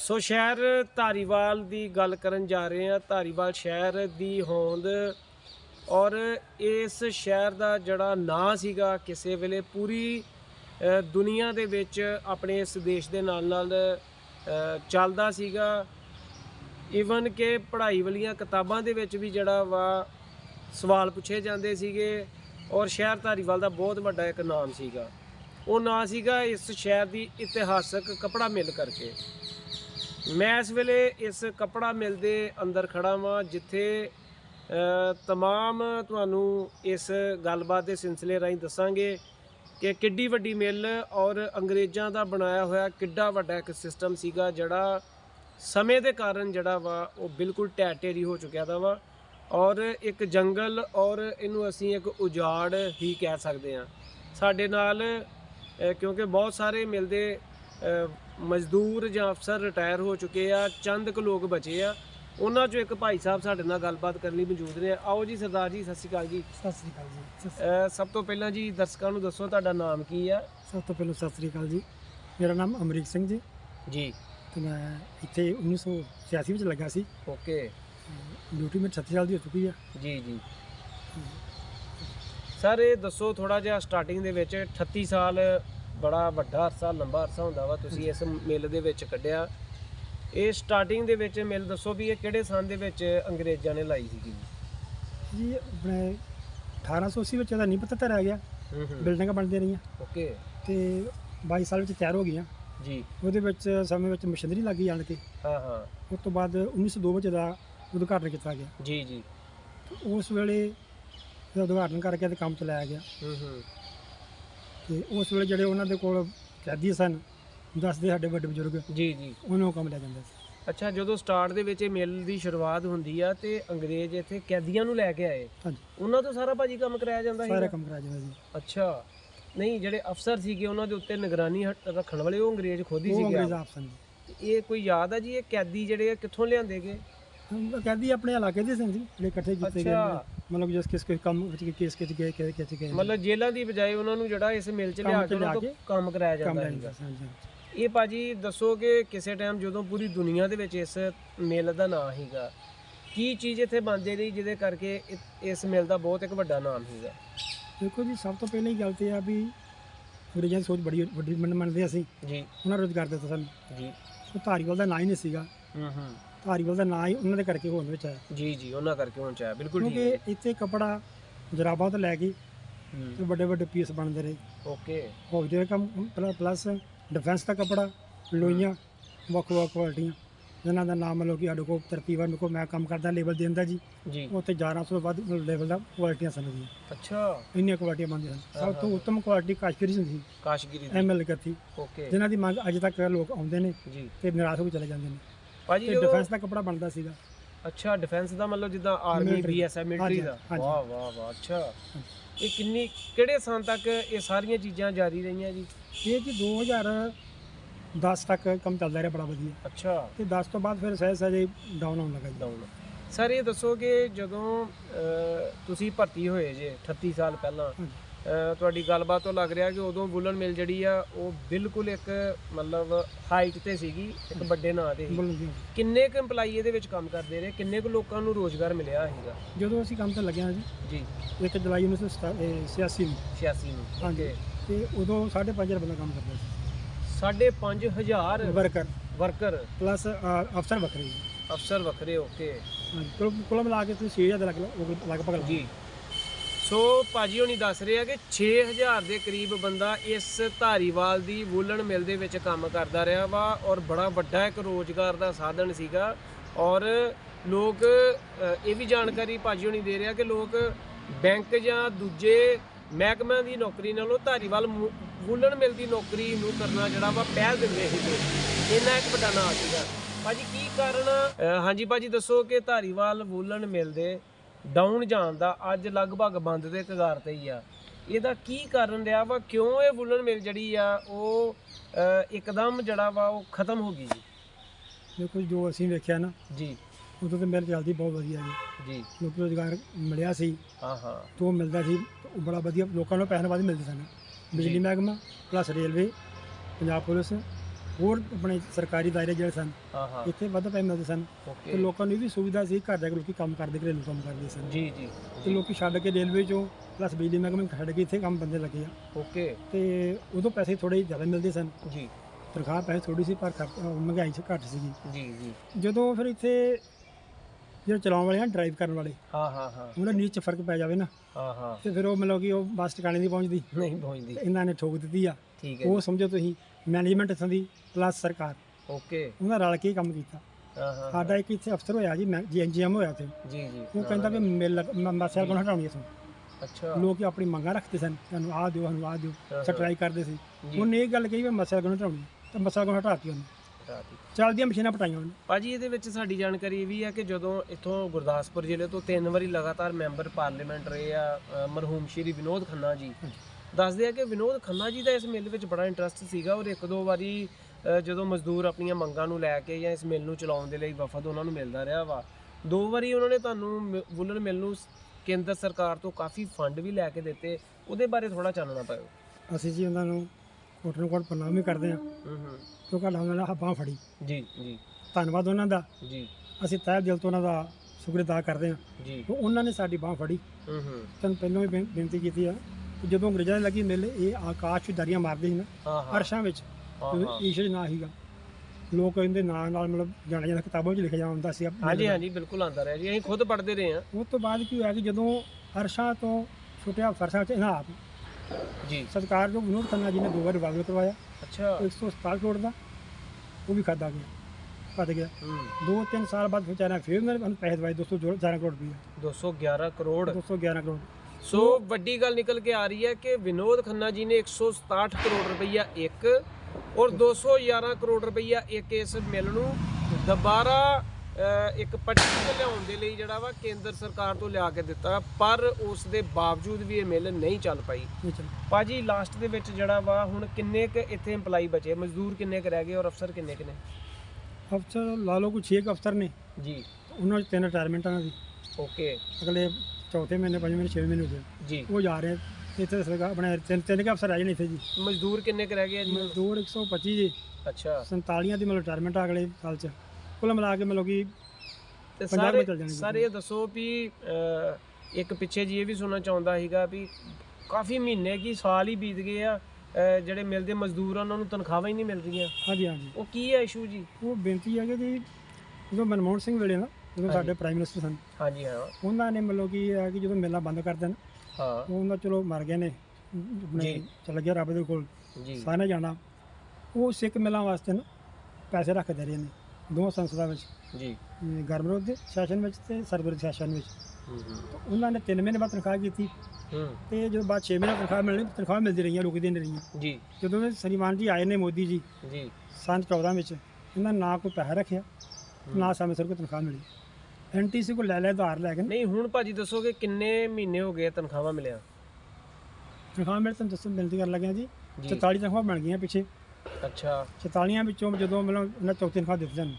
ਸੋ ਸ਼ਹਿਰ ਧਾਰੀਵਾਲ ਦੀ ਗੱਲ ਕਰਨ ਜਾ ਰਹੇ ਹਾਂ। ਧਾਰੀਵਾਲ ਸ਼ਹਿਰ ਦੀ ਹੋਂਦ ਔਰ ਇਸ ਸ਼ਹਿਰ ਦਾ ਜਿਹੜਾ ਨਾਂ ਸੀਗਾ ਕਿਸੇ ਵੇਲੇ ਪੂਰੀ ਦੁਨੀਆ ਦੇ ਵਿੱਚ ਆਪਣੇ ਇਸ ਦੇਸ਼ ਦੇ ਨਾਲ ਨਾਲ ਚੱਲਦਾ ਸੀਗਾ। ਈਵਨ ਕਿ ਪੜ੍ਹਾਈ ਵਾਲੀਆਂ ਕਿਤਾਬਾਂ ਦੇ ਵਿੱਚ ਵੀ ਜਿਹੜਾ ਵਾ ਸਵਾਲ ਪੁੱਛੇ ਜਾਂਦੇ ਸੀਗੇ ਔਰ ਸ਼ਹਿਰ ਧਾਰੀਵਾਲ ਦਾ ਬਹੁਤ ਵੱਡਾ ਇੱਕ ਨਾਮ ਸੀਗਾ। ਉਹ ਨਾਂ ਸੀਗਾ ਇਸ ਸ਼ਹਿਰ ਦੀ ਇਤਿਹਾਸਕ ਕਪੜਾ ਮਿਲ ਕਰਕੇ। ਮੈਂ ਇਸ ਵੇਲੇ ਇਸ ਕਪੜਾ ਮਿਲ ਦੇ ਅੰਦਰ ਖੜਾ ਵਾਂ, ਜਿੱਥੇ ਤਮਾਮ ਤੁਹਾਨੂੰ ਇਸ ਗੱਲਬਾਤ ਦੇ ਸਿਲਸਿਲੇ ਰਾਹੀਂ ਦੱਸਾਂਗੇ ਕਿ ਕਿੱਡੀ ਵੱਡੀ ਮਿੱਲ ਔਰ ਅੰਗਰੇਜ਼ਾਂ ਦਾ ਬਣਾਇਆ ਹੋਇਆ ਕਿੱਡਾ ਵੱਡਾ ਇੱਕ ਸਿਸਟਮ ਸੀਗਾ ਜਿਹੜਾ ਸਮੇਂ ਦੇ ਕਾਰਨ ਜਿਹੜਾ ਵਾ ਉਹ ਬਿਲਕੁਲ ਢਹਿ ਢੇਰੀ ਹੋ ਚੁੱਕਿਆ ਦਾ ਵਾ ਔਰ ਇੱਕ ਜੰਗਲ ਔਰ ਇਹਨੂੰ ਅਸੀਂ ਇੱਕ ਉਜਾੜ ਹੀ ਕਹਿ ਸਕਦੇ ਹਾਂ। ਸਾਡੇ ਨਾਲ ਕਿਉਂਕਿ ਬਹੁਤ ਸਾਰੇ ਮਿਲਦੇ ਮਜ਼ਦੂਰ ਜਾਂ ਅਫਸਰ ਰਿਟਾਇਰ ਹੋ ਚੁੱਕੇ ਆ ਚੰਦ ਕੁ ਲੋਕ ਬਚੇ ਆ। ਉਹਨਾਂ ਚੋਂ ਇੱਕ ਭਾਈ ਸਾਹਿਬ ਸਾਡੇ ਨਾਲ ਗੱਲਬਾਤ ਕਰਨ ਲਈ ਮੌਜੂਦ ਨੇ। ਆਓ ਜੀ ਸਰਦਾਰ ਜੀ ਸਤਿ ਸ਼੍ਰੀ ਅਕਾਲ ਜੀ। ਸਤਿ ਸ੍ਰੀ ਅਕਾਲ ਜੀ ਸਤਿ ਸਭ ਤੋਂ ਪਹਿਲਾਂ ਜੀ ਦਰਸ਼ਕਾਂ ਨੂੰ ਦੱਸੋ ਤੁਹਾਡਾ ਨਾਮ ਕੀ ਆ? ਸਭ ਤੋਂ ਪਹਿਲਾਂ ਸਤਿ ਸ੍ਰੀ ਅਕਾਲ ਜੀ। ਮੇਰਾ ਨਾਮ ਅਮਰੀਕ ਸਿੰਘ ਜੀ। ਜੀ। ਤੇ ਮੈਂ ਇੱਥੇ 1986 ਵਿੱਚ ਲੱਗਾ ਸੀ। ਓਕੇ। ਡਿਊਟੀ ਮੇਰੇ 36 ਸਾਲ ਦੀ ਹੋ ਚੁੱਕੀ ਆ। ਜੀ ਜੀ। ਸਰ ਇਹ ਦੱਸੋ ਥੋੜਾ ਜਿਹਾ ਸਟਾਰਟਿੰਗ ਦੇ ਵਿੱਚ 38 ਸਾਲ ਬੜਾ ਵੱਡਾ ਅਰਸਾ ਲੰਬਾ ਅਰਸਾ ਹੁੰਦਾ ਵਾ ਤੁਸੀਂ ਇਸ ਮਿਲ ਦੇ ਵਿੱਚ ਕੱਢਿਆ। ਇਹ ਸਟਾਰਟਿੰਗ ਦੇ ਵਿੱਚ ਮਿਲ ਦੱਸੋ ਵੀ ਇਹ ਕਿਹੜੇ ਸਾਲ ਦੇ ਵਿੱਚ ਅੰਗਰੇਜ਼ਾਂ ਨੇ ਲਾਈ ਸੀਗੀ? ਜੀ ਆਪਣੇ 1880 ਵਿੱਚ ਇਹਦਾ ਨਹੀਂ ਪਤਾ ਤਾਂ ਰਹਿ ਗਿਆ। ਬਿਲਡਿੰਗਾਂ ਬਣਦੀਆਂ ਰਹੀਆਂ। ਓਕੇ। ਤੇ 22 ਸਾਲ ਵਿੱਚ ਤਿਆਰ ਹੋ ਗਈਆਂ। ਜੀ। ਉਹਦੇ ਵਿੱਚ ਸਮੇਂ ਵਿੱਚ ਮਸ਼ੀਨਰੀ ਲੱਗੀ ਜਾਣ ਕੇ। ਹਾਂ ਹਾਂ। ਉਸ ਤੋਂ ਬਾਅਦ 1902 ਵਿੱਚ ਦਾ ਉਦਘਾਟਨ ਕੀਤਾ ਗਿਆ। ਜੀ ਜੀ। ਉਸ ਵੇਲੇ ਉਦਘਾਟਨ ਕਰਕੇ ਤੇ ਕੰਮ ਚਲਾਇਆ ਗਿਆ। ਹੂੰ ਹੂੰ। ਤੇ ਉਸ ਵੇਲੇ ਜਿਹੜੇ ਉਹਨਾਂ ਦੇ ਕੋਲ ਕੈਦੀ ਸਨ ਦੱਸਦੇ ਸਾਡੇ ਵੱਡੇ ਬਜ਼ੁਰਗ ਜੀ ਜੀ। ਉਹਨਾਂ ਨੂੰ ਕੰਮ ਲਿਆ ਜਾਂਦਾ ਸੀ। ਅੱਛਾ ਜਦੋਂ ਸਟਾਰਟ ਦੇ ਵਿੱਚ ਇਹ ਮਿਲ ਦੀ ਸ਼ੁਰੂਆਤ ਹੁੰਦੀ ਆ ਤੇ ਅੰਗਰੇਜ਼ ਇੱਥੇ ਕੈਦੀਆਂ ਨੂੰ ਲੈ ਕੇ ਆਏ। ਹਾਂਜੀ। ਉਹਨਾਂ ਤੋਂ ਸਾਰਾ ਭਾਜੀ ਕੰਮ ਕਰਾਇਆ ਜਾਂਦਾ ਸੀ ਸਾਰਾ ਕੰਮ ਕਰਾਇਆ ਜਾਂਦਾ ਸੀ। ਅੱਛਾ। ਨਹੀਂ ਜਿਹੜੇ ਅਫਸਰ ਸੀਗੇ ਉਹਨਾਂ ਦੇ ਉੱਤੇ ਨਿਗਰਾਨੀ ਹਟ- ਰੱਖਣ ਵਾਲੇ ਉਹ ਅੰਗਰੇਜ਼ ਖੁਦ ਹੀ ਉਹ ਸੀਗੇ ਅੰਗਰੇਜ਼ ਆਪ। ਆਪ ਸਨ। ਇਹ ਕੋਈ ਯਾਦ ਆ ਜੀ ਇਹ ਕੈਦੀ ਜਿਹੜੇ ਆ ਕਿੱਥੋਂ ਲਿਆਂਦੇ ਗਏ? ਕਹਿੰਦੀ ਆਪਣੇ ਇਲਾਕੇ ਦੇ ਸਨ ਜੀ ਜਿਹੜੇ ਇਕੱਠੇ ਕੀਤੇ ਗਏ ਅੱਛਾ। ਨੇ। ਮਤਲਬ ਜਿਸ ਕਿਸ ਕੋਈ ਕੰਮ ਵਿੱਚ ਕੇਸ ਕਿਚ ਗਏ ਕਿਸ ਕਿਚ ਗਏ ਮਤਲਬ ਜੇਲ੍ਹਾਂ ਦੀ ਬਜਾਏ ਉਹਨਾਂ ਨੂੰ ਜਿਹੜਾ ਇਸ ਮਿਲ 'ਚ ਲਿਆ ਕੇ ਉਹਨਾਂ ਤੋਂ ਕੰਮ ਕਰਾਇਆ ਜਾਂਦਾ ਹਾਂਜੀ ਇਹ ਭਾਜੀ ਦੱਸੋ ਕਿ ਕਿਸੇ ਟਾਈਮ ਜਦੋਂ ਪੂਰੀ ਦੁਨੀਆ ਦੇ ਵਿੱਚ ਇਸ ਮਿਲ ਦਾ ਨਾਂ ਸੀਗਾ ਕੀ ਚੀਜ਼ ਇੱਥੇ ਬਣਦੀ ਰਹੀ ਜਿਹਦੇ ਕਰਕੇ ਇਸ ਮਿਲ ਦਾ ਬਹੁਤ ਇੱਕ ਵੱਡਾ ਨਾਮ ਸੀਗਾ? ਦੇਖੋ ਜੀ ਸਭ ਤੋਂ ਪਹਿਲਾਂ ਹੀ ਗੱਲ ਤੇ ਆ ਵੀ ਅੰਗਰੇਜ਼ਾਂ ਦੀ ਸੋਚ ਬੜੀ ਵੱਡੀ ਮੰਨ- ਮੰਨਦੇ ਅਸੀਂ। ਜੀ। ਉਹਨਾਂ ਰੋਜ਼ਗਾਰ ਦਿੱਤਾ ਸਾਨੂੰ। ਜੀ। ਉਹ ਧਾਰੀਵਾਲ ਦਾ ਨਾਂ ਹੀ ਨਹੀਂ ਸੀਗਾ। ਹੂੰ ਹੂੰ। ਧਾਰੀਵਾਲ ਦਾ ਨਾਂ ਹੀ ਉਹਨਾਂ ਦੇ ਕਰਕੇ ਹੋਣ ਵਿੱਚ ਆਇਆ। ਜੀ ਜੀ ਉਹਨਾਂ ਕਰਕੇ ਹੁਣ ਚਾਹਿਆ ਬਿਲਕੁਲ ਠੀਕ ਹੈ। ਕਿਉਂਕਿ ਇੱਥੇ ਕਪੜਾ ਜਰਾਬਾਂ ਤੋਂ ਲੈ ਕੇ ਤੇ ਵੱਡੇ ਵੱਡੇ ਪੀਸ ਬਣਦੇ ਰਹੇ। ਓਕੇ। ਫੌਜ ਦੇ ਕੰਮ ਪਲੱਸ ਡਿਫੈਂਸ ਦਾ ਕਪੜਾ ਲੋਈਆਂ ਵੱਖ ਵੱਖ ਕੁਆਲਟੀਆਂ ਜਿਨ੍ਹਾਂ ਦਾ ਨਾਮ ਲਓ ਕਿ ਸਾਡੇ ਕੋਲ ਤਰਤੀਬਾਂ ਮੇਰੇ ਕੋਲ ਮੈਂ ਕੰਮ ਕਰਦਾ ਲੈਵਲ ਦੇ ਅੰਦਰ ਜੀ। ਜੀ। ਉੱਥੇ 1100 ਤੋਂ ਵੱਧ ਲੈਵਲ ਦਾ ਕੁਆਲਟੀਆਂ ਸਨ ਜੀ ਅੱਛਾ। ਇੰਨੀਆਂ ਕੁਆਲਟੀਆਂ ਬਣਦੀਆਂ ਸਨ। ਸਭ ਤੋਂ ਉੱਤਮ ਕੁਆਲਟੀ ਕਾਸ਼ਮੀਰੀ ਹੁੰਦੀ ਸੀ। ਕਾਸ਼ਗਿਰੀ ਦੀ। ਐਮਐਲ ਕਰਤੀ। ਓਕੇ। ਜਿਨ੍ਹਾਂ ਦੀ ਮੰਗ ਅੱਜ ਤੱਕ ਲੋਕ ਆਉਂਦੇ ਨੇ ਜੀ। ਤੇ ਨਿਰਾਸ਼ ਹੋ ਕੇ ਚਲੇ ਜਾਂਦੇ ਨੇ। ਭਾਜੀ ਤੇ ਡਿਫੈਂਸ ਦਾ ਕਪੜਾ ਬਣਦਾ ਸੀਗਾ। ਅੱਛਾ ਡਿਫੈਂਸ ਦਾ ਮਤਲਬ ਜਿੱਦਾਂ ਆਰਮੀ। ਬੀਐਸਐਫ ਮਿਲਟਰੀ ਦਾ। ਵਾਹ ਵਾਹ ਵਾਹ ਅੱਛਾ। ਇਹ ਕਿੰਨੀ ਕਿਹੜੇ ਸਾਲ ਤੱਕ ਇਹ ਸਾਰੀਆਂ ਚੀਜ਼ਾਂ ਜਾਰੀ ਰਹੀਆਂ ਜੀ? ਇਹ ਜੀ 2010 ਤੱਕ ਕੰਮ ਚੱਲਦਾ ਰਿਹਾ ਬੜਾ ਵਧੀਆ। ਅੱਛਾ। ਤੇ 10 ਤੋਂ ਬਾਅਦ ਫਿਰ ਸਹਿਜ ਸਹਿਜ ਡਾਊਨ ਹੋਣ ਲੱਗਾ ਡਾਊਨ ਸਰ ਇਹ ਦੱਸੋ ਕਿ ਜਦੋਂ ਤੁਸੀਂ ਭਰਤੀ ਹੋਏ ਜੇ 38 ਸਾਲ ਪਹਿਲਾਂ ਤੁਹਾਡੀ ਗੱਲਬਾਤ ਤੋਂ ਲੱਗ ਰਿਹਾ ਕਿ ਉਦੋਂ ਬੁਲਨ ਮਿਲ ਜਿਹੜੀ ਆ ਉਹ ਬਿਲਕੁਲ ਇੱਕ ਮਤਲਬ ਹਾਈਟ ਤੇ ਸੀਗੀ ਇੱਕ ਵੱਡੇ ਨਾਂ ਤੇ ਸੀ ਕਿੰਨੇ ਕੁ EMPLOYE ਇਹਦੇ ਵਿੱਚ ਕੰਮ ਕਰਦੇ ਰਹੇ? ਕਿੰਨੇ ਕੁ ਲੋਕਾਂ ਨੂੰ ਰੋਜ਼ਗਾਰ ਮਿਲਿਆ ਸੀਗਾ? ਜਦੋਂ ਅਸੀਂ ਕੰਮ ਤੇ ਲੱਗੇ ਹਾਂ ਜੀ ਜੀ। 1 ਜੁਲਾਈ 1986 ਨੂੰ। 86 ਨੂੰ ਹਾਂਜੀ। ਤੇ ਉਦੋਂ 5.5 ਬੰਦਾ ਕੰਮ ਕਰਦਾ ਸੀ। ਸਾਢੇ ਪੰਜ ਹਜ਼ਾਰ ਵਰਕਰ। ਵਰਕਰ। ਪਲੱਸ ਅਫਸਰ ਵੱਖਰੇ ਅਫਸਰ ਵੱਖਰੇ ਓਕੇ। ਕੁੱਲ ਮਿਲਾ ਕੇ ਤੁਸੀਂ 6000 ਦੇ ਲਗ- ਲਗ- ਲਗਭਗ ਲੱਗ ਜੀ। ਸੋ ਭਾਜੀ ਹੋਣੀ ਦੱਸ ਰਹੇ ਆ ਕਿ 6000 ਦੇ ਕਰੀਬ ਬੰਦਾ ਇਸ ਧਾਰੀਵਾਲ ਦੀ ਵੂਲਣ ਮਿਲ ਦੇ ਵਿੱਚ ਕੰਮ ਕਰਦਾ ਰਿਹਾ ਵਾ ਔਰ ਬੜਾ ਵੱਡਾ ਇੱਕ ਰੋਜ਼ਗਾਰ ਦਾ ਸਾਧਨ ਸੀਗਾ ਔਰ ਲੋਕ ਇਹ ਵੀ ਜਾਣਕਾਰੀ ਭਾਜੀ ਹੋਣੀ ਦੇ ਰਿਹਾ ਕਿ ਲੋਕ ਬੈਂਕ ਜਾਂ ਦੂਜੇ ਮਹਿਕਮਿਆਂ ਦੀ ਨੌਕਰੀ ਨਾਲੋਂ ਧਾਰੀਵਾਲ ਮੁ- ਵੂਲਣ ਮਿਲ ਦੀ ਨੌਕਰੀ ਨੂੰ ਕਰਨਾ ਜਿਹੜਾ ਵਾ ਪਹਿਲ ਦਿੰਦੇ ਸੀਗੇ ਇਹਨਾਂ ਇੱਕ ਵੱਡਾ ਨਾਂ ਸੀਗਾ। ਭਾਜੀ ਕੀ ਕਾਰਨ ਅ, ਹਾਂਜੀ ਭਾਜੀ ਦੱਸੋ ਕਿ ਧਾਰੀਵਾਲ ਵੂਲਣ ਮਿਲ ਦੇ ਡਾਊਨ ਜਾਣ ਦਾ ਅੱਜ ਲਗਭਗ ਬੰਦ ਦੇ ਕਗਾਰ ਤੇ ਹੀ ਆ। ਇਹਦਾ ਕੀ ਕਾਰਨ ਰਿਹਾ ਵਾ? ਕਿਉਂ ਇਹ ਵੂਲਣ ਮਿਲ ਜਿਹੜੀ ਆ? ਉਹ ਇੱਕਦਮ ਜਿਹੜਾ ਵਾ ਉਹ ਖਤਮ ਹੋ ਗਈ ਜੀ। ਦੇਖੋ ਜੋ ਅਸੀਂ ਵੇਖਿਆ ਨਾ ਜੀ। ਉਦੋਂ ਤੇ ਮੇਰੇ ਚੱਲਦੀ ਬਹੁਤ ਵਧੀਆ ਜੀ। ਜੀ। ਲੋਕ ਰੋਜ਼ਗਾਰ ਮਿਲਿਆ ਸੀ। ਹਾਂ ਹਾਂ। ਤੋਂ ਉਹ ਮਿਲਦਾ ਸੀ ਉਹ ਬੜਾ ਵਧੀਆ ਲੋਕਾਂ ਨੂੰ ਪੈਸੇ ਵੱਧ ਮਿਲਦੇ ਸਨ। ਬਿਜਲੀ ਮਹਿਕਮਾ ਪਲੱਸ ਰੇਲਵੇ ਪੰਜਾਬ ਪੁਲਿਸ ਹੋਰ ਆਪਣੇ ਸਰਕਾਰੀ ਦਾਇਰੇ ਜਿਹੜੇ ਸਨ ਹਾਂ ਹਾਂ। ਇੱਥੇ ਵੱਧ ਪੈਸੇ ਮਿਲਦੇ ਸਨ। ਤੇ ਓਕੇ ਲੋਕਾਂ ਨੂੰ ਇਹ ਵੀ ਸੁਵਿਧਾ ਸੀ ਘਰ ਜਾ ਕੇ ਲੋਕੀ ਕੰਮ ਕਰਦੇ ਘਰੇਲੂ ਕੰਮ ਕਰਦੇ ਸਨ। ਜੀ ਜੀ ਤੇ ਲੋਕੀ ਛੱਡ ਕੇ ਰੇਲਵੇ ਚੋਂ ਪਲੱਸ ਬਿਜਲੀ ਮਹਿਕਮੇ ਨੂੰ ਛੱਡ ਕੇ ਇੱਥੇ ਕੰਮ ਬੰਦੇ ਲੱਗੇ ਆ। ਓਕੇ ਤੇ ਉਦੋਂ ਪੈਸੇ ਥੋੜੇ ਜ਼ਿਆਦਾ ਮਿਲਦੇ ਸਨ। ਜੀ। ਤਨਖਾਹ ਪੈਸੇ ਥੋੜੀ ਸੀ ਪਰ ਖਰਚ- ਅਹ ਮਹਿੰਗਾਈ ਚ ਘੱਟ ਸੀਗੀ। ਜੀ ਜੀ। ਜਦੋਂ ਫਿਰ ਇੱਥੇ ਜਿਹੜੇ ਚਲਾਉਣ ਵਾਲੇ ਆ ਡਰਾਈਵ ਕਰਨ ਵਾਲੇ ਹਾਂ ਹਾਂ ਹਾਂ। ਉਹਨਾਂ ਨੀਚ ਚ ਫ਼ਰਕ ਪੈ ਜਾਵੇ ਨਾ। ਹਾਂ ਹਾਂ। ਤੇ ਫਿਰ ਉਹ ਮਤਲਬ ਕਿ ਉਹ ਬੱਸ ਟਿਕਾਣੇ ਨਹੀਂ ਪਹੁੰਚਦੀ। ਨਹੀਂ ਪਹੁੰਚਦੀ। ਇਹਨਾਂ ਨੇ ਠੋਕ ਦਿੱਤੀ ਆ। ਠੀਕ ਹੈ ਉਹ ਸਮਝੋ ਤੁਸੀਂ ਮੈਨੇਜਮੈਂਟ ਇਥੋਂ ਦੀ ਪਲੱਸ ਸਰਕਾਰ। ਓਕੇ ਉਹਨਾਂ ਰਲ ਕੇ ਹੀ ਕੰਮ ਕੀਤਾ। ਹਾਂ ਹਾਂ ਸਾਡਾ ਇੱਕ ਇੱਥੇ ਅਫਸਰ ਹੋਇਆ ਜੀ ਜੀ ਐਨਜੀਐਮ ਹੋਇਆ ਤੇ ਜੀ ਜੀ ਉਹ ਕਹਿੰਦਾ ਵੀ ਮਿਲ ਮਸਲ ਕੋਲ ਹਟਾਉਣੀ ਇਥੋਂ ਅੱਛਾ। ਲੋਕ ਆਪਣੀ ਮੰਗਾਂ ਰੱਖਦੇ ਸਨ ਸਾਨੂੰ ਆਹ ਦਿਓ ਸਾਨੂੰ ਆਹ ਦਿਓ। ਸਟ੍ਰਾਈਕ ਕਰਦੇ ਸੀ। ਉਹਨੇ ਇਹ ਗੱਲ ਕਹੀ ਵੀ ਮਸਲ ਕੋਲ ਹਟਾਉਣੀ ਤਾਂ ਮਸਲ ਕੋਲ ਹਟਾਤੀ ਉਹਨੇ। ਚੱਲਦੀਆਂ ਮਸ਼ੀਨਾਂ ਪਟਾਈਆਂ ਉਹਨੇ। ਭਾਜੀ ਇਹਦੇ ਵਿੱਚ ਸਾਡੀ ਜਾਣਕਾਰੀ ਇਹ ਵੀ ਹੈ ਕਿ ਜਦੋਂ ਇੱਥੋਂ ਗੁਰਦਾਸਪੁਰ ਜ਼ਿਲ੍ਹੇ ਤੋਂ ਤਿੰਨ ਵਾਰੀ ਲਗਾਤਾਰ ਮੈਂਬਰ ਪਾਰਲੀਮੈਂਟ ਰਹੇ ਆ ਮਰਹੂਮ ਸ਼੍ਰੀ ਵਿਨੋਦ ਖੰਨਾ ਜੀ। ਦੱਸਦੇ ਆ ਕਿ ਵਿਨੋਦ ਖੰਨਾ ਜੀ ਦਾ ਇਸ ਮਿਲ ਵਿੱਚ ਬੜਾ ਇੰਟਰਸਟ ਸੀਗਾ ਔਰ ਇੱਕ ਦੋ ਵਾਰੀ ਜਦੋਂ ਮਜ਼ਦੂਰ ਆਪਣੀਆਂ ਮੰਗਾਂ ਨੂੰ ਲੈ ਕੇ ਜਾਂ ਇਸ ਮਿਲ ਨੂੰ ਚਲਾਉਣ ਦੇ ਲਈ ਵਫਦ ਉਹਨਾਂ ਨੂੰ ਮਿਲਦਾ ਰਿਹਾ ਵਾ ਦੋ ਵਾਰੀ ਉਹਨਾਂ ਨੇ ਤੁਹਾਨੂੰ ਵੁਲਨ ਮਿਲ ਨੂੰ ਕੇਂਦਰ ਸਰਕਾਰ ਤੋਂ ਕਾਫੀ ਫੰਡ ਵੀ ਲੈ ਕੇ ਦਿੱਤੇ ਉਹਦੇ ਬਾਰੇ ਥੋੜਾ ਚਾਨਣਾ ਪਾਇਓ। ਅਸੀਂ ਜੀ ਉਹਨਾਂ ਨੂੰ ਕੋਟ ਨੂੰ ਕੋਟ ਪ੍ਰਣਾਮ ਵੀ ਕਰਦੇ ਹਾਂ। ਹੂੰ ਹੂੰ। ਕਿਉਂਕਿ ਉਹਨਾਂ ਨੇ ਬਾਹ ਫੜੀ। ਜੀ ਜੀ। ਧੰਨਵਾਦ ਉਹਨਾਂ ਦਾ। ਜੀ। ਅਸੀਂ ਤਹਿ ਦਿਲ ਤੋਂ ਉਹਨਾਂ ਦਾ ਸ਼ੁਕਰ ਅਦਾ ਕਰਦੇ ਹਾਂ। ਜੀ। ਉਹ ਉਹਨਾਂ ਨੇ ਸਾਡੀ ਬਾਹ ਫੜੀ। ਹੂੰ ਹੂੰ। ਤੁਹਾਨੂੰ ਪਹਿਲਾਂ ਵੀ ਬੇਨਤੀ ਕੀਤੀ ਆ। ਜਦੋਂ ਅੰਗਰੇਜ਼ਾਂ ਦੇ ਲੱਗੀ ਮਿਲ ਇਹ ਆਕਾਸ਼ 'ਚ ਦਰੀਆਂ ਮਾਰਦੇ ਸੀ ਨਾ ਹਾਂ ਹਾਂ। ਅਰਸ਼ਾਂ ਵਿੱਚ। ਹਾਂ, ਜਦੋਂ ਹਾਂ। ਈਸ਼ਰ ਨਾ ਹੀਗਾ ਲੋਕ ਇਹਦੇ ਨਾਂ ਨਾਲ ਮਤਲਬ ਜਾਣਿਆ ਜਾਂਦਾ ਕਿਤਾਬਾਂ 'ਚ ਲਿਖਿਆ ਜਾਂਦਾ ਸੀ। ਹਾਂਜੀ ਹਾਂਜੀ ਬਿਲਕੁਲ ਆਂਦਾ ਰਿਹਾ ਜੀ। ਅਸੀਂ ਖੁਦ ਪੜ੍ਹਦੇ ਰਹੇ ਹਾਂ। ਉਸ ਤੋਂ ਬਾਅਦ ਕੀ ਹੋਇਆ ਕਿ ਜਦੋਂ ਅਰਸ਼ਾਂ ਤੋਂ ਛੁੱਟਿਆ ਫਰਸ਼ਾਂ 'ਚ ਇਹਨਾਂ ਆਪ ਜੀ। ਸਰਕਾਰ ਜੋ ਵਿਨੋਦ ਖੰਨਾ ਜੀ ਨੇ ਦੋ ਵਾਰ ਰਿਵਾਈਵਲ ਕਰਵਾਇਆ। ਅੱਛਾ। 167 ਕਰੋੜ ਦਾ ਉਹ ਵੀ ਖਾਦਾ ਗਿਆ ਖਾਦ ਗਿਆ। ਹੂੰ। ਦੋ ਤਿੰਨ ਸਾਲ ਬਾਅਦ ਚਾਈਨਾ ਫਿਰ ਉਹਨਾਂ ਨੇ ਸਾਨੂੰ ਪੈਸੇ ਦਵਾਏ 211 ਕਰੋੜ ਰੁਪਏ 211 ਕਰੋੜ। 211 ਕਰੋੜ। ਸੋ ਵੱਡੀ ਗੱਲ ਨਿਕਲ ਕੇ ਆ ਰਹੀ ਹੈ ਕਿ ਵਿਨੋਦ ਖੰਨਾ ਜੀ ਨੇ 167 ਕਰੋੜ ਰੁਪਈਆ ਇੱਕ ਔਰ 211 ਕਰੋੜ ਰੁਪਈਆ ਇੱਕ ਇਸ ਮਿਲ ਨੂੰ ਦੁਬਾਰਾ ਇੱਕ ਪੱਟੀ ਤੇ ਲਿਆਉਣ ਦੇ ਲਈ ਜਿਹੜਾ ਵਾ ਕੇਂਦਰ ਸਰਕਾਰ ਤੋਂ ਲਿਆ ਕੇ ਦਿੱਤਾ ਪਰ ਉਸ ਦੇ ਬਾਵਜੂਦ ਵੀ ਇਹ ਮਿਲ ਨਹੀਂ ਚੱਲ ਪਾਈ। ਭਾਜੀ ਲਾਸਟ ਦੇ ਵਿੱਚ ਜਿਹੜਾ ਵਾ ਹੁਣ ਕਿੰਨੇ ਕ ਇੱਥੇ EMPLOYE ਬਚੇ? ਮਜ਼ਦੂਰ ਕਿੰਨੇ ਕ ਰਹਿ ਗਏ ਔਰ ਅਫਸਰ ਕਿੰਨੇ ਕ ਨੇ? ਅਫਸਰ ਲਾ ਲਓ ਕੋਈ 6 ਅਫਸਰ ਨੇ। ਜੀ। ਉਹਨਾਂ 'ਚ ਤਿੰਨ ਰਿਟਾਇਰਮੈਂਟਾਂ ਦੀ। ਓਕੇ ਅਗਲੇ ਚੌਥੇ ਮਹੀਨੇ ਪੰਜਵੇਂ ਮਹੀਨੇ ਛੇਵੇਂ ਮਹੀਨੇ ਹੋ ਗਏ। ਜੀ। ਉਹ ਜਾ ਰਹੇ ਇੱਥੇ ਸਰਕਾਰ ਆਪਣੇ ਤਿੰਨ ਤਿੰਨ ਕੁ ਅਫਸਰ ਰਹਿ ਜਾਣੇ ਇੱਥੇ ਜੀ। ਮਜ਼ਦੂਰ ਕਿੰਨੇ ਕ ਰਹਿ ਗਏ ਆ ਜੀ? ਮਜ਼ਦੂਰ 125 ਜੀ। ਅੱਛਾ। 47 ਦੀ ਮਤਲਬ ਰਿਟਾਇਰਮੈਂਟ ਆ ਅਗਲੇ ਸਾਲ 'ਚ। ਕੁੱਲ ਮਿਲਾ ਕੇ ਮਤਲਬ ਕਿ ਤੇ ਪੰਜਾਬ ਸਾਰੇ ਵਿੱਚ ਚੱਲ ਜਾਣਗੇ ਸਾਰੇ ਇਹ ਦੱਸੋ ਵੀ ਅਹ, ਇੱਕ ਪਿੱਛੇ ਜੀ ਇਹ ਵੀ ਸੁਣਨਾ ਚਾਹੁੰਦਾ ਸੀਗਾ ਵੀ ਕਾਫੀ ਮਹੀਨੇ ਕੀ ਸਾਲ ਹੀ ਬੀਤ ਗਏ ਆ ਅਹ, ਜਿਹੜੇ ਮਿਲਦੇ ਮਜ਼ਦੂਰ ਆ ਉਹਨਾਂ ਨੂੰ ਤਨਖਾਹਾਂ ਹੀ ਨਹੀਂ ਮਿਲ ਰਹੀਆਂ। ਹਾਂਜੀ ਹਾਂਜੀ। ਉਹ ਕੀ ਹੈ ਇਸ਼ੂ ਜੀ? ਉਹ ਬੇਨਤੀ ਹੈ ਕਿ ਜੀ ਜਦੋਂ ਮਨਮੋਹਨ ਸਿੰਘ ਵੇਲੇ ਨਾ ਜਦੋਂ ਸਾਡੇ ਪ੍ਰਾਈਮ ਮਿਨਿਸਟਰ ਸਨ। ਹਾਂਜੀ ਹਾਂ। ਉਹਨਾਂ ਨੇ ਮਤਲਬ ਕਿ ਇਹ ਹੈ ਕਿ ਜਦੋਂ ਮੇਲਾ ਬੰਦ ਕਰ ਦੇਣ ਹਾਂ। ਉਹ ਉਹਨਾਂ ਚਲੋ ਮਰ ਗਏ ਨੇ। ਆਪਣੇ ਜੀ। ਚਲ ਗਿਆ ਰੱਬ ਦੇ ਕੋਲ। ਜੀ। ਸਾਨੇ ਜਾਣਾ। ਉਹ ਸਿੱਖ ਮਿਲਾਂ ਵਾਸਤੇ ਨਾ ਪੈਸੇ ਰੱਖਦੇ ਰਹੇ ਨੇ ਦੋਵਾਂ ਸੰਸਥਾ ਵਿੱਚ। ਜੀ। ਅਮ ਗਰਮ ਵਿਰੋਧ ਦੇ ਸੈਸ਼ਨ ਵਿੱਚ ਤੇ ਸਰਦ ਵਿਰੋਧ ਸੈਸ਼ਨ ਵਿੱਚ। ਹੂੰ ਹੂੰ, ਉਹਨਾਂ ਨੇ 3 ਮਹੀਨੇ ਬਾਅਦ ਤਨਖਾਹ ਕੀਤੀ। ਹੂੰ। ਤੇ ਜਦੋਂ ਬਾਅਦ 6 ਮਹੀਨੇ ਤਨਖਾਹ ਮਿਲਣੀ ਤਨਖਾਹ ਮਿਲਦੀ ਰਹੀਆਂ ਰੁਕਦੀਆਂ ਨਹੀਂ ਰਹੀਆਂ। ਜੀ। ਜਦੋਂ ਇਹ ਸ੍ਰੀਮਾਨ ਜੀ ਆਏ ਨੇ ਮੋਦੀ ਜੀ ਜੀ। ਸੰਨ 14 ਵਿੱਚ ਇਹਨਾਂ ਨਾ ਕੋਈ ਪੈਸਾ ਰੱਖਿਆ। ਨਾ ਸਮੇਂ ਸਿਰ ਕੋਈ ਤਨਖਾਹ ਮਿਲੀ। ਐਨਟੀਸੀ ਕੋ ਲੈ ਲੈ ਉਧਾਰ ਲੈ ਕੇ। ਨਹੀਂ ਹੁਣ ਭਾਜੀ ਦੱਸੋਗੇ ਕਿੰਨੇ ਮਹੀਨੇ ਹੋ ਗਏ ਤਨਖਾਹਾਂ ਮਿਲਿਆ? ਤਨਖਾਹ ਮਿਲ ਤੁਹਾਨੂੰ ਦੱਸਣ ਬੇਨਤੀ ਕਰਨ ਲੱਗਿਆ ਜੀ। ਜੀ। 44 ਤਨਖਾਹ ਬਣ ਗਈਆਂ ਪਿੱਛੇ। ਅੱਛਾ। 44 ਵਿੱਚੋਂ ਜਦੋਂ ਮਤਲਬ ਉਹਨਾਂ ਚੌਥੀ ਤਨਖਾਹ ਦਿੱਤੀ ਸਾਨੂੰ।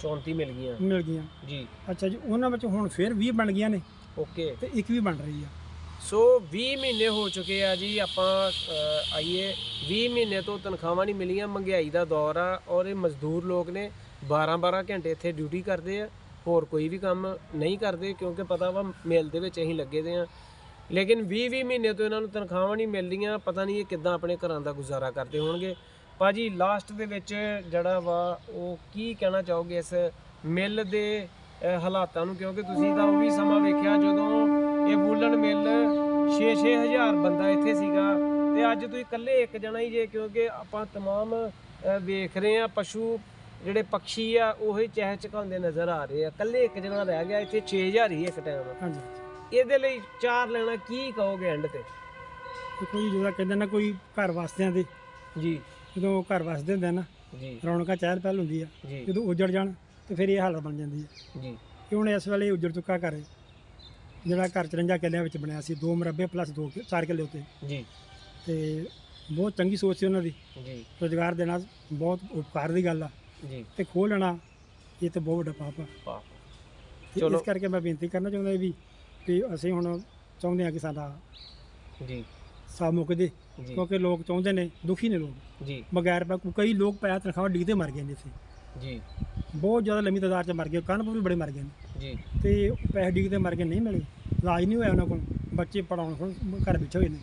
34 ਮਿਲ ਗਈਆਂ। ਮਿਲ ਗਈਆਂ। ਜੀ। ਅੱਛਾ ਜੀ ਉਹਨਾਂ ਵਿੱਚ ਹੁਣ ਫਿਰ 20 ਬਣ ਗਈਆਂ ਨੇ। ਓਕੇ। ਤੇ ਇੱਕ ਵੀ ਬਣ ਰਹੀ ਆ। ਸੋ 20 ਮਹੀਨੇ ਹੋ ਚੁੱਕੇ ਆ ਜੀ ਆਪਾਂ ਅ, ਆਈਏ। 20 ਮਹੀਨੇ ਤੋਂ ਤਨਖਾਹਾਂ ਨਹੀਂ ਮਿਲੀਆਂ ਮਹਿੰਗਾਈ ਦਾ ਦੌਰ ਆ ਔਰ ਇਹ ਮਜ਼ਦੂਰ ਲੋਕ ਨੇ। 12-12 ਘੰਟੇ ਇੱਥੇ ਡਿਊਟੀ ਕਰਦੇ ਆ, ਹੋਰ ਕੋਈ ਵੀ ਕੰਮ ਨਹੀਂ ਕਰਦੇ ਕਿਉਂਕਿ ਪਤਾ ਵਾ ਮੇਲ ਦੇ ਵਿੱਚ ਅਸੀਂ ਲੱਗੇ ਦੇ ਆ। ਲੇਕਿਨ 20-20 ਮਹੀਨੇ ਤੋਂ ਇਹਨਾਂ ਨੂੰ ਤਨਖਾਹਾਂ ਨਹੀਂ ਮਿਲਦੀਆਂ, ਪਤਾ ਨਹੀਂ ਇਹ ਕਿੱਦਾਂ ਆਪਣੇ ਘਰਾਂ ਦਾ ਗੁਜ਼ਾਰਾ ਕਰਦੇ ਹੋਣਗੇ। ਭਾਜੀ ਲਾਸਟ ਦੇ ਵਿੱਚ ਜਿਹੜਾ ਵਾ, ਉਹ ਕੀ ਕਹਿਣਾ ਚਾਹੋਗੇ ਇਸ ਮਿਲ ਦੇ ਹਾਲਾਤਾਂ ਨੂੰ? ਕਿਉਂਕਿ ਤੁਸੀਂ ਤਾਂ ਉਹ ਵੀ ਸਮਾਂ ਵੇਖਿਆ ਜਦੋਂ ਇਹ ਵੂਲਣ ਮਿਲ 6-6 ਹਜ਼ਾਰ ਬੰਦਾ ਇੱਥੇ ਸੀਗਾ ਤੇ ਅੱਜ ਤੁਸੀਂ ਇਕੱਲੇ ਇੱਕ ਜਣਾ ਹੀ ਜੇ, ਕਿਉਂਕਿ ਆਪਾਂ ਤਮਾਮ ਵੇਖ ਰਹੇ ਆ ਪਸ਼ੂ ਜਿਹੜੇ ਪੰਛੀ ਆ ਉਹੀ ਚਹਿ ਚਕਾਉਂਦੇ ਨਜ਼ਰ ਆ ਰਹੇ ਆ। ਇਕੱਲੇ ਇੱਕ ਜਣਾ ਰਹਿ ਗਿਆ ਇੱਥੇ 6000 ਹੀ ਇੱਕ ਟਾਈਮ ਹਾਂਜੀ। ਇਹਦੇ ਲਈ ਚਾਰ ਲੈਣਾ ਕੀ ਕਹੋਗੇ ਐਂਡ ਤੇ? ਕੋਈ ਜਿਹਦਾ ਕਹਿੰਦੇ ਨਾ ਕੋਈ ਘਰ ਵਾਸਤਿਆਂ ਦੇ ਜੀ। ਜਦੋਂ ਘਰ ਵਸਦੇ ਹੁੰਦੇ ਆ ਨਾ ਜੀ। ਰੌਣਕਾਂ ਚਹਿਲ ਪਹਿਲ ਹੁੰਦੀ ਆ। ਜੀ। ਜਦੋਂ ਉਜੜ ਜਾਣ ਤੇ ਫਿਰ ਇਹ ਹਾਲਤ ਬਣ ਜਾਂਦੀ ਹੈ ਜੀ। ਕਿ ਹੁਣ ਇਸ ਵੇਲੇ ਉਜੜ ਚੁੱਕਾ ਘਰ ਹੈ। ਜਿਹੜਾ ਘਰ 54 ਕਿੱਲਿਆਂ ਵਿੱਚ ਬਣਿਆ ਸੀ ਦੋ ਮਰਬੇ ਪਲੱਸ ਦੋ ਕਿ- ਚਾਰ ਕਿੱਲੇ ਉੱਤੇ। ਜੀ। ਤੇ ਤੇ ਬਹੁਤ ਚੰਗੀ ਸੋਚ ਸੀ ਉਹਨਾਂ ਦੀ। ਜੀ। ਰੋਜ਼ਗਾਰ ਦੇਣਾ ਬਹੁਤ ਉਪਕਾਰ ਦੀ ਗੱਲ ਆ। ਜੀ। ਤੇ ਖੋਹ ਲੈਣਾ ਇਹ ਤਾਂ ਬਹੁਤ ਵੱਡਾ ਪਾਪ ਆ। ਵਾਹ ਤੇ ਚਲੋ। ਇਸ ਕਰਕੇ ਮੈਂ ਬੇਨਤੀ ਕਰਨਾ ਚਾਹੁੰਦਾ ਵੀ ਕਿ ਅਸੀਂ ਹੁਣ ਚਾਹੁੰਦੇ ਹਾਂ ਕਿ ਸਾਡਾ ਜੀ। ਸਾ ਮੁੱਕਦੇ ਜੀ ਕਿਉਂਕਿ ਲੋਕ ਚਾਹੁੰਦੇ ਨੇ ਦੁਖੀ ਨੇ ਲੋਕ। ਜੀ। ਬਗੈਰ ਪੈ ਕਈ ਲੋਕ ਪੈਸਾ ਤਨਖਾਹ ਡਿੱਗਦੇ ਮਰ ਗਏ ਨੇ ਇੱਥੇ। ਜੀ। ਬਹੁਤ ਜ਼ਿਆਦਾ ਲੰਮੀ ਤਾਦਾਦ ਚ ਮਰ ਗਏ ਕਾਨਪੁਰ ਵੀ ਬੜੇ ਮਰ ਗਏ ਨੇ। ਜੀ। ਤੇ ਪੈਸੇ ਡਿੱਗਦੇ ਮਰ ਗਏ ਨਹੀਂ ਮਿਲੇ। ਇਲਾਜ ਨਹੀਂ ਹੋਇਆ ਉਹਨਾਂ ਕੋਲ ਬੱਚੇ ਪੜਾਉਣ ਕੋਲ ਘਰ ਬੈਠੇ ਹੋਏ ਨੇ।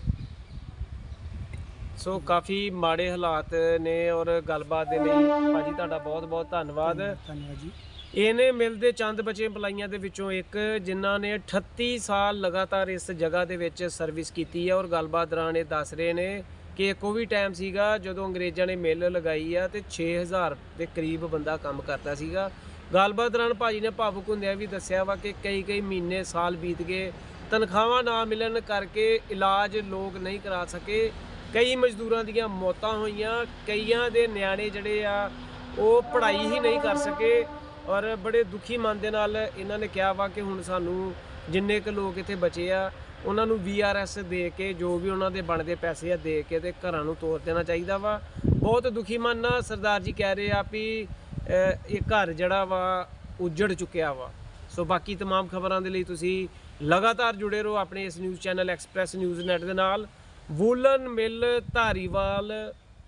ਸੋ ਕਾਫੀ ਮਾੜੇ ਹਾਲਾਤ ਨੇ ਔਰ ਗੱਲਬਾਤ ਦੇ ਲਈ ਭਾਜੀ ਤੁਹਾਡਾ ਬਹੁਤ ਬਹੁਤ ਧੰਨਵਾਦ। ਧੰਨਵਾਦ ਜੀ। ਇਹਨੇ ਮਿਲ ਦੇ ਚੰਦ ਬਚੇ ਪਲਾਈਆਂ ਦੇ ਵਿੱਚੋਂ ਇੱਕ ਜਿਨ੍ਹਾਂ ਨੇ 38 ਸਾਲ ਲਗਾਤਾਰ ਇਸ ਜਗ੍ਹਾ ਦੇ ਵਿੱਚ ਸਰਵਿਸ ਕੀਤੀ ਹੈ ਔਰ ਗੱਲਬਾਤ ਦੌਰਾਨ ਇਹ ਦੱਸ ਰਹੇ ਨੇ ਕਿ ਇੱਕ ਉਹ ਵੀ ਟਾਈਮ ਸੀਗਾ ਜਦੋਂ ਅੰਗਰੇਜ਼ਾਂ ਨੇ ਮਿਲ ਲਗਾਈ ਆ ਤੇ 6000 ਦੇ ਕਰੀਬ ਬੰਦਾ ਕੰਮ ਕਰਦਾ ਸੀਗਾ। ਗੱਲਬਾਤ ਦੌਰਾਨ ਭਾਜੀ ਨੇ ਭਾਵੁਕ ਹੁੰਦਿਆਂ ਵੀ ਦੱਸਿਆ ਵਾ ਕਿ ਕਈ ਕਈ ਮਹੀਨੇ ਸਾਲ ਬੀਤ ਗਏ ਤਨਖਾਹਾਂ ਨਾ ਮਿਲਣ ਕਰਕੇ ਇਲਾਜ ਲੋਕ ਨਹੀਂ ਕਰਾ ਸਕੇ। ਕਈ ਮਜ਼ਦੂਰਾਂ ਦੀਆਂ ਮੌਤਾਂ ਹੋਈਆਂ ਕਈਆਂ ਦੇ ਨਿਆਣੇ ਜਿਹੜੇ ਆ ਉਹ ਪੜ੍ਹਾਈ ਹੀ ਨਹੀਂ ਕਰ ਸਕੇ ਔਰ ਬੜੇ ਦੁਖੀ ਮਨ ਦੇ ਨਾਲ ਇਹਨਾਂ ਨੇ ਕਿਹਾ ਵਾ ਕਿ ਹੁਣ ਸਾਨੂੰ ਜਿੰਨੇ ਕੁ ਲੋਕ ਇੱਥੇ ਬਚੇ ਆ ਉਹਨਾਂ ਨੂੰ ਵੀਆਰਐਸ ਦੇ ਕੇ ਜੋ ਵੀ ਉਹਨਾਂ ਦੇ ਬਣਦੇ ਪੈਸੇ ਆ ਦੇ ਕੇ ਤੇ ਘਰਾਂ ਨੂੰ ਤੋਰ ਦੇਣਾ ਚਾਹੀਦਾ ਵਾ ਬਹੁਤ ਦੁਖੀ ਮਨ ਨਾਲ ਸਰਦਾਰ ਜੀ ਕਹਿ ਰਹੇ ਆ ਵੀ ਅਹ, ਇਹ ਘਰ ਜਿਹੜਾ ਵਾ ਉਜੜ ਚੁੱਕਿਆ ਵਾ ਸੋ ਬਾਕੀ तमाम ਖਬਰਾਂ ਦੇ ਲਈ ਤੁਸੀਂ ਲਗਾਤਾਰ ਜੁੜੇ ਰਹੋ ਆਪਣੇ ਇਸ news channel express news net ਦੇ ਨਾਲ ਵੂਲਨ ਮਿਲ ਧਾਰੀਵਾਲ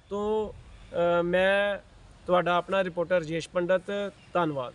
ਤੋਂ ਮੈਂ ਤੁਹਾਡਾ ਆਪਣਾ ਰਿਪੋਰਟਰ ਰਜੇਸ਼ ਪੰਡਤ ਧੰਨਵਾਦ।